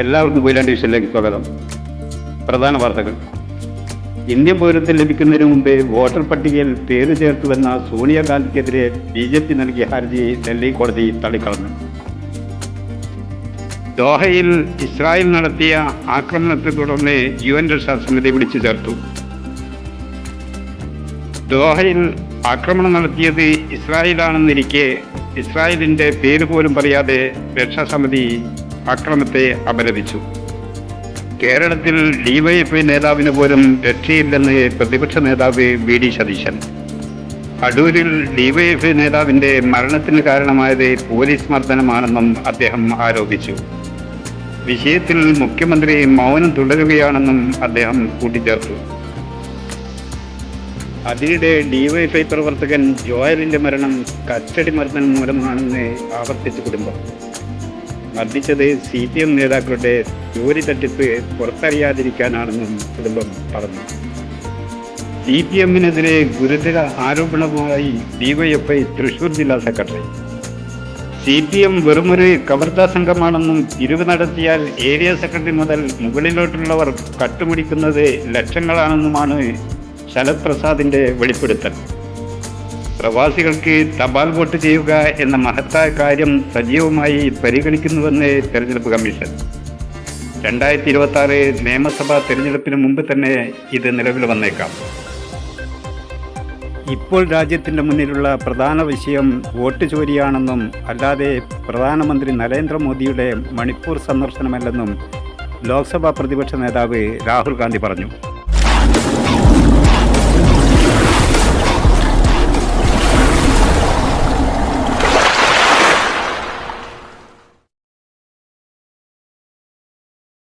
എല്ലാവർക്കും കൊയിലാണ്ടി വിഷയിലേക്ക് സ്വാഗതം. പ്രധാന വാർത്തകൾ. ഇന്ത്യൻ പൗരത്വം ലഭിക്കുന്നതിന് മുമ്പേ വോട്ടർ പട്ടികയിൽ പേര് ചേർത്ത് വന്ന സോണിയാഗാന്ധിക്കെതിരെ ബി ജെ പി നൽകിയ ഹർജി ഡൽഹി കോടതി തള്ളിക്കളഞ്ഞു. ദോഹയിൽ ഇസ്രായേൽ നടത്തിയ ആക്രമണത്തെ തുടർന്ന് യു എൻ രക്ഷാസമിതി വിളിച്ചു ചേർത്തു. ദോഹയിൽ ആക്രമണം നടത്തിയത് ഇസ്രായേലാണെന്നിരിക്കെ ഇസ്രായേലിന്റെ പേര് പോലും പറയാതെ രക്ഷാസമിതി ആക്രമണത്തെ അപലപിച്ചു. കേരളത്തിൽ ഡിവൈഎഫ്ഐ നേതാവിന് പോലും രക്ഷയില്ലെന്ന് പ്രതിപക്ഷ നേതാവ് വി ഡി സതീശൻ. അടൂരിൽ ഡിവൈഎഫ്ഐ നേതാവിന്റെ മരണത്തിന് കാരണമായത് പോലീസ് മർദ്ദനമാണെന്നും അദ്ദേഹം ആരോപിച്ചു. വിഷയത്തിൽ മുഖ്യമന്ത്രി മൗനം തുടരുകയാണെന്നും അദ്ദേഹം കൂട്ടിച്ചേർത്തു. അതിനിടെ ഡിവൈഎഫ്ഐ പ്രവർത്തകൻ ജോയലിന്റെ മരണം കസ്റ്റഡി മർദ്ദനം മൂലമാണെന്ന് ആവർത്തിച്ചു കുടുംബം. മർദ്ദിച്ചത് സി പി എം നേതാക്കളുടെ ജോലി തട്ടിപ്പ് പുറത്തറിയാതിരിക്കാനാണെന്നും കുടുംബം പറഞ്ഞു. സി പി എമ്മിനെതിരെ ഗുരുതര ആരോപണവുമായി ഡിവൈഎഫ്ഐ തൃശൂർ ജില്ലാ സെക്രട്ടറി. സി പി എം വെറുമൊരു കവർത്താ സംഘമാണെന്നും തിരിവ് നടത്തിയാൽ ഏരിയ സെക്രട്ടറി മുതൽ മുകളിലോട്ടുള്ളവർ കട്ടുമുടിക്കുന്നത് ലക്ഷങ്ങളാണെന്നുമാണ് ശരത് പ്രസാദിന്റെ വെളിപ്പെടുത്തൽ. പ്രവാസികൾക്ക് തപാൽ വോട്ട് ചെയ്യുക എന്ന മഹത്തായ കാര്യം സജീവമായി പരിഗണിക്കുന്നുവെന്ന് തെരഞ്ഞെടുപ്പ് കമ്മീഷൻ. രണ്ടായിരത്തി ഇരുപത്തി ആറ് നിയമസഭാ തെരഞ്ഞെടുപ്പിന് മുമ്പ് തന്നെ ഇത് നിലവിൽ വന്നേക്കാം. ഇപ്പോൾ രാജ്യത്തിന്റെ മുന്നിലുള്ള പ്രധാന വിഷയം വോട്ട് ചോരിയാണെന്നും അല്ലാതെ പ്രധാനമന്ത്രി നരേന്ദ്രമോദിയുടെ മണിപ്പൂർ സന്ദർശനമല്ലെന്നും ലോക്സഭാ പ്രതിപക്ഷ നേതാവ് രാഹുൽ ഗാന്ധി പറഞ്ഞു.